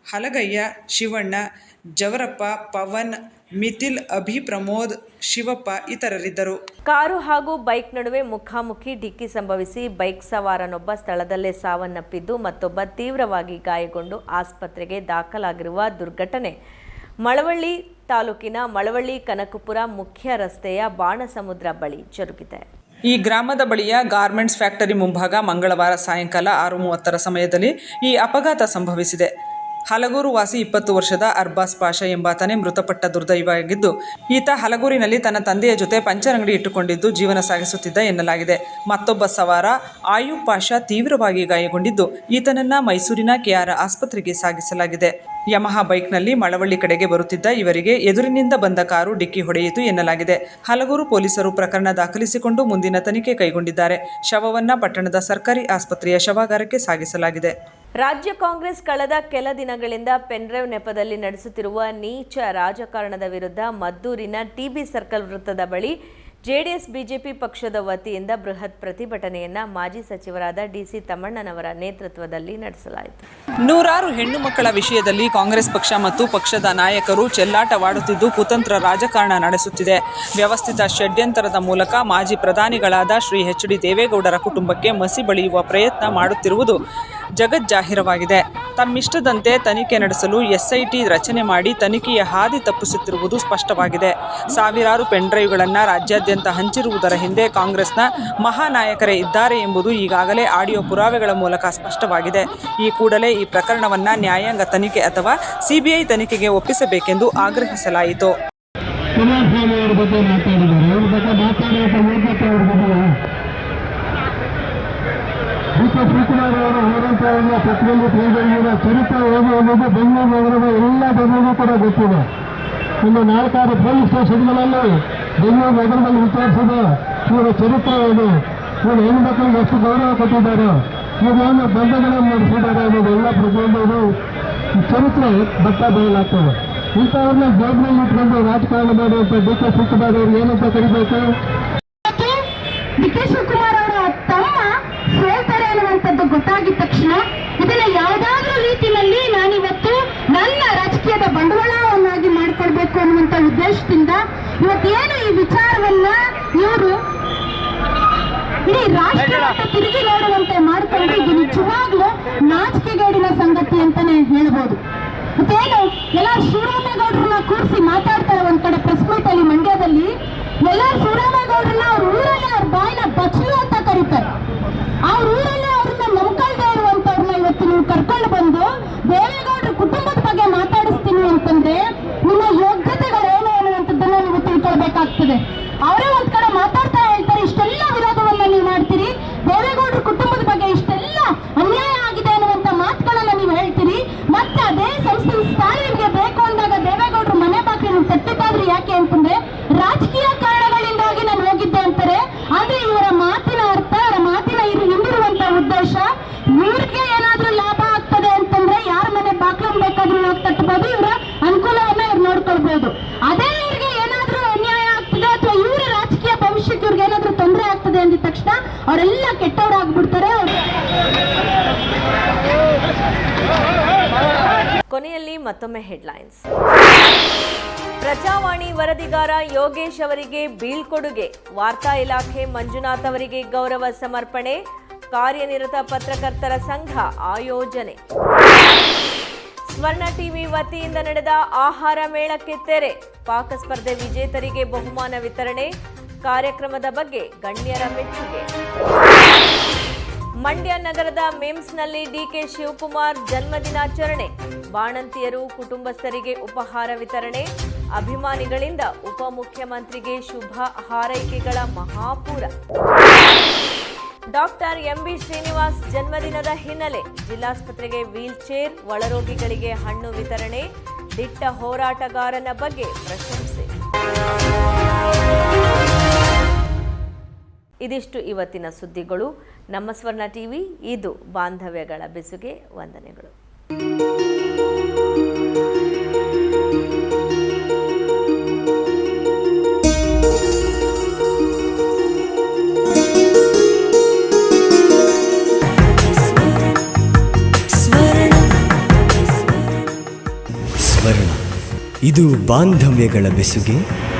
ಹಲಗಯ್ಯ ಶಿವಣ್ಣ ಜವರಪ್ಪ ಪವನ್ ಮಿಥಿಲ್ ಅಭಿ ಪ್ರಮೋದ್ ಶಿವಪ್ಪ ಇತರರಿದ್ದರು.
ಕಾರು ಹಾಗೂ ಬೈಕ್ ನಡುವೆ ಮುಖಾಮುಖಿ ಡಿಕ್ಕಿ ಸಂಭವಿಸಿ ಬೈಕ್ ಸವಾರನೊಬ್ಬ ಸ್ಥಳದಲ್ಲೇ ಸಾವನ್ನಪ್ಪಿದ್ದು ಮತ್ತೊಬ್ಬ ತೀವ್ರವಾಗಿ ಗಾಯಗೊಂಡು ಆಸ್ಪತ್ರೆಗೆ ದಾಖಲಾಗಿರುವ ದುರ್ಘಟನೆ. ಮಳವಳ್ಳಿ ತಾಲೂಕಿನ ಮಳವಳ್ಳಿ ಕನಕಪುರ ಮುಖ್ಯ ರಸ್ತೆಯ ಬಾಣಸಮುದ್ರ ಬಳಿ ಜರುಗಿದೆ.
ಈ ಗ್ರಾಮದ ಬಳಿಯ ಗಾರ್ಮೆಂಟ್ಸ್ ಫ್ಯಾಕ್ಟರಿ ಮುಂಭಾಗ ಮಂಗಳವಾರ ಸಾಯಂಕಾಲ ಆರು ಮೂವತ್ತರ ಸಮಯದಲ್ಲಿ ಈ ಅಪಘಾತ ಸಂಭವಿಸಿದೆ. ಹಲಗೂರು ವಾಸಿ ಇಪ್ಪತ್ತು ವರ್ಷದ ಅರ್ಬಾಸ್ ಪಾಷಾ ಎಂಬಾತನೇ ಮೃತಪಟ್ಟ ದುರ್ದೈವಾಗಿದ್ದು ಈತ ಹಲಗೂರಿನಲ್ಲಿ ತನ್ನ ತಂದೆಯ ಜೊತೆ ಪಂಚರ್ ಅಂಗಡಿ ಇಟ್ಟುಕೊಂಡಿದ್ದು ಜೀವನ ಸಾಗಿಸುತ್ತಿದ್ದ ಎನ್ನಲಾಗಿದೆ. ಮತ್ತೊಬ್ಬ ಸವಾರ ಆಯುಬ್ ಪಾಷಾ ತೀವ್ರವಾಗಿ ಗಾಯಗೊಂಡಿದ್ದು, ಈತನನ್ನ ಮೈಸೂರಿನ ಕೆಆರ್ ಆಸ್ಪತ್ರೆಗೆ ಸಾಗಿಸಲಾಗಿದೆ. ಯಮಹ ಬೈಕ್ನಲ್ಲಿ ಮಳವಳ್ಳಿ ಕಡೆಗೆ ಬರುತ್ತಿದ್ದ ಇವರಿಗೆ ಎದುರಿನಿಂದ ಬಂದ ಕಾರು ಡಿಕ್ಕಿ ಹೊಡೆಯಿತು ಎನ್ನಲಾಗಿದೆ. ಹಲಗೂರು ಪೊಲೀಸರು ಪ್ರಕರಣ ದಾಖಲಿಸಿಕೊಂಡು ಮುಂದಿನ ತನಿಖೆ ಕೈಗೊಂಡಿದ್ದಾರೆ. ಶವವನ್ನ ಪಟ್ಟಣದ ಸರ್ಕಾರಿ ಆಸ್ಪತ್ರೆಯ ಶವಾಗಾರಕ್ಕೆ ಸಾಗಿಸಲಾಗಿದೆ.
ರಾಜ್ಯ ಕಾಂಗ್ರೆಸ್ ಕಳೆದ ಕೆಲ ದಿನಗಳಿಂದ ಪೆನ್ಡ್ರೈವ್ ನೆಪದಲ್ಲಿ ನಡೆಸುತ್ತಿರುವ ನೀಚ ರಾಜಕಾರಣದ ವಿರುದ್ಧ ಮದ್ದೂರಿನ ಟಿಬಿ ಸರ್ಕಲ್ ವೃತ್ತದ ಬಳಿ ಜೆಡಿಎಸ್, ಬಿಜೆಪಿ ಪಕ್ಷದ ವತಿಯಿಂದ ಬೃಹತ್ ಪ್ರತಿಭಟನೆಯನ್ನ ಮಾಜಿ ಸಚಿವರಾದ ಡಿಸಿ ತಮ್ಮಣ್ಣನವರ ನೇತೃತ್ವದಲ್ಲಿ ನಡೆಸಲಾಯಿತು.
ನೂರಾರು ಹೆಣ್ಣು ಮಕ್ಕಳ ವಿಷಯದಲ್ಲಿ ಕಾಂಗ್ರೆಸ್ ಪಕ್ಷ ಮತ್ತು ಪಕ್ಷದ ನಾಯಕರು ಚೆಲ್ಲಾಟವಾಡುತ್ತಿದ್ದು ಕುತಂತ್ರ ರಾಜಕಾರಣ ನಡೆಸುತ್ತಿದೆ. ವ್ಯವಸ್ಥಿತ ಷಡ್ಯಂತರದ ಮೂಲಕ ಮಾಜಿ ಪ್ರಧಾನಿಗಳಾದ ಶ್ರೀ ಎಚ್ ಡಿ ದೇವೇಗೌಡರ ಕುಟುಂಬಕ್ಕೆ ಮಸಿ ಬಳಿಯುವ ಪ್ರಯತ್ನ ಮಾಡುತ್ತಿರುವುದು ಜಗಜ್ಜಾಹಿರವಾಗಿದೆ ತಮ್ಮಿಷ್ಟದಂತೆ ತನಿಖೆ ನಡೆಸಲು ಎಸ್ಐಟಿ ರಚನೆ ಮಾಡಿ ತನಿಖೆಯ ಹಾದಿ ತಪ್ಪಿಸುತ್ತಿರುವುದು ಸ್ಪಷ್ಟವಾಗಿದೆ. ಸಾವಿರಾರು ಪೆನ್ಡ್ರೈವ್ಗಳನ್ನು ರಾಜ್ಯಾದ್ಯಂತ ಹಂಚಿರುವುದರ ಹಿಂದೆ ಕಾಂಗ್ರೆಸ್ನ ಮಹಾನಾಯಕರೇ ಇದ್ದಾರೆ ಎಂಬುದು ಈಗಾಗಲೇ ಆಡಿಯೋ ಪುರಾವೆಗಳ ಮೂಲಕ ಸ್ಪಷ್ಟವಾಗಿದೆ. ಈ ಕೂಡಲೇ ಈ ಪ್ರಕರಣವನ್ನು ನ್ಯಾಯಾಂಗ ತನಿಖೆ ಅಥವಾ ಸಿಬಿಐ ತನಿಖೆಗೆ ಒಪ್ಪಿಸಬೇಕೆಂದು ಆಗ್ರಹಿಸಲಾಯಿತು
ಕುಮಾರಸ್ವಾಮಿ ಅವ್ರ ಬಗ್ಗೆ ಮಾತಾಡಿದ್ದಾರೆ ಅವ್ರ ಬಗ್ಗೆ ಮಾತಾಡುವಂಥ ಯೋಗ್ಯತೆ ಅವ್ರಿಗಿದೆಯಾ ಡಿ ಕೆ ಶಿವಕುಮಾರ್ ಅವರು ಹೋದಂತಹ ಪ್ರತಿಯೊಂದು ಬೆಂಗಳೂರಿನ ಚರಿತ್ರೆ ಹೋಗಿ ಅನ್ನೋದು ಬೆಂಗಳೂರು ನಗರದ ಎಲ್ಲ ಜನರಿಗೂ ಕೂಡ ಗೊತ್ತಿದೆ. ಇನ್ನು ನಾಲ್ಕಾರು ಪೊಲೀಸ್ ಸ್ಟೇಷನ್ಗಳಲ್ಲಿ ಬೆಂಗಳೂರು ನಗರದಲ್ಲಿ ವಿಚಾರಿಸಿದ ಇವರ ಚರಿತ್ರೆ ಏನು? ಇವರು ಹೆಣ್ಮಕ್ಳಿಗೆ ಎಷ್ಟು ಗೌರವ ಕೊಟ್ಟಿದ್ದಾರೆ. ಇವರೇನು ಬಂಧಗಳನ್ನು ನಡೆಸಿದ್ದಾರೆ ಅನ್ನೋದೆಲ್ಲ ಪ್ರತಿಯೊಂದು ಈ ಚರಿತ್ರೆ ಬಟ್ಟ ಬಯಲಾಗ್ತದೆ. ಇಂಥವ್ರನ್ನ ಜೋಬ್ನಲ್ಲಿ ಇಟ್ಕೊಂಡು ರಾಜಕಾರಣ ಮಾಡುವಂಥ ಡಿ ಕೆ ಶಿವಕುಮಾರ್ ಅವ್ರು ಏನಂತ ಕರಿಬೇಕು
ಡಿ ಕೆ ಶಿವಕುಮಾರ್ ಅವರ ತಮ್ಮ ಸೋಲ್ತಾರೆ ಅನ್ನುವಂಥದ್ದು ಗೊತ್ತಾಗಿದ ತಕ್ಷಣ ಇದನ್ನ ಯಾವುದಾದ್ರೂ ರೀತಿಯಲ್ಲಿ ನಾನಿವತ್ತು ನನ್ನ ರಾಜಕೀಯದ ಬಂಡವಾಳವನ್ನಾಗಿ ಮಾಡ್ಕೊಳ್ಬೇಕು ಅನ್ನುವಂತ ಉದ್ದೇಶದಿಂದ ಇವತ್ತೇನು ಈ ವಿಚಾರವನ್ನ ಇವರು ಇಡೀ ರಾಷ್ಟ್ರ ತಿರುಗಿ ನೋಡುವಂತೆ ಮಾಡ್ಕೊಂಡ್ರೆ ಇದು ನಿಜವಾಗ್ಲೂ ನಾಚಿಕೆಗೇಡಿನ ಸಂಗತಿ ಅಂತಾನೆ ಹೇಳ್ಬೋದು. ಮತ್ತೇನು, ಎಲ್ಲ ಶಿವರಾಮೇಗೌಡರನ್ನ ಕೂರಿಸಿ ಮಾತಾಡ್ತಾರೆ ಒಂದ್ ಕಡೆ ಪ್ರೆಸ್ ಮೀಟ್ ಅಲ್ಲಿ ಮಂಡ್ಯದಲ್ಲಿ ಎಲ್ಲ ಶಿವರಾಮೇಗೌಡರನ್ನ ಅವ್ರ ಊರಲ್ಲಿ ಅವ್ರ ಬಾಯಿನ ಬಚ್ಚಲು ಅಂತ ಕರೀತಾರೆ. ಅವ್ರ ಊರಲ್ಲಿ
ಮತ್ತೊಮ್ಮೆ ಹೆಡ್ಲೈನ್ಸ್ ಪ್ರಜಾವಾಣಿ ವರದಿಗಾರ ಯೋಗೇಶ್ ಅವರಿಗೆ ಬೀಳ್ಕೊಡುಗೆ. ವಾರ್ತಾ ಇಲಾಖೆ ಮಂಜುನಾಥ್ ಅವರಿಗೆ ಗೌರವ ಸಮರ್ಪಣೆ. ಕಾರ್ಯನಿರತ ಪತ್ರಕರ್ತರ ಸಂಘ ಆಯೋಜನೆ. ಸ್ವರ್ಣ ಟಿವಿ ವತಿಯಿಂದ ನಡೆದ ಆಹಾರ ಮೇಳಕ್ಕೆ ತೆರೆ. ಪಾಕ ಸ್ಪರ್ಧೆ ವಿಜೇತರಿಗೆ ಬಹುಮಾನ ವಿತರಣೆ. ಕಾರ್ಯಕ್ರಮದ ಬಗ್ಗೆ ಗಣ್ಯರ ಮೆಚ್ಚುಗೆ. ಮಂಡ್ಯ ನಗರದ ಮಿಮ್ಸ್ನಲ್ಲಿ ಡಿಕೆ ಶಿವಕುಮಾರ್ ಜನ್ಮದಿನಾಚರಣೆ. ಬಾಣಂತಿಯರು ಕುಟುಂಬಸ್ಥರಿಗೆ ಉಪಹಾರ ವಿತರಣೆ. ಅಭಿಮಾನಿಗಳಿಂದ ಉಪಮುಖ್ಯಮಂತ್ರಿಗೆ ಶುಭ ಹಾರೈಕೆಗಳ ಮಹಾಪೂರ. ಡಾಕ್ಟರ್ ಎಂಬಿ ಶ್ರೀನಿವಾಸ್ ಜನ್ಮದಿನದ ಹಿನ್ನೆಲೆ ಜಿಲ್ಲಾಸ್ಪತ್ರೆಗೆ ವೀಲ್ಚೇರ್, ಒಳರೋಗಿಗಳಿಗೆ ಹಣ್ಣು ವಿತರಣೆ. ದಿಟ್ಟ ಹೋರಾಟಗಾರನ ಬಗ್ಗೆ ಪ್ರಶಂಸೆ. ಇದಿಷ್ಟು ಇವತ್ತಿನ ಸುದ್ದಿಗಳು. ನಮ್ಮ ಸ್ವರ್ಣ ಟಿವಿ ಇದು ಬಾಂಧವ್ಯಗಳ ಬೆಸುಗೆ ವಂದನೆಗಳು.
ಸ್ವರ್ಣ. ಇದು ಬಾಂಧವ್ಯಗಳ ಬೆಸುಗೆ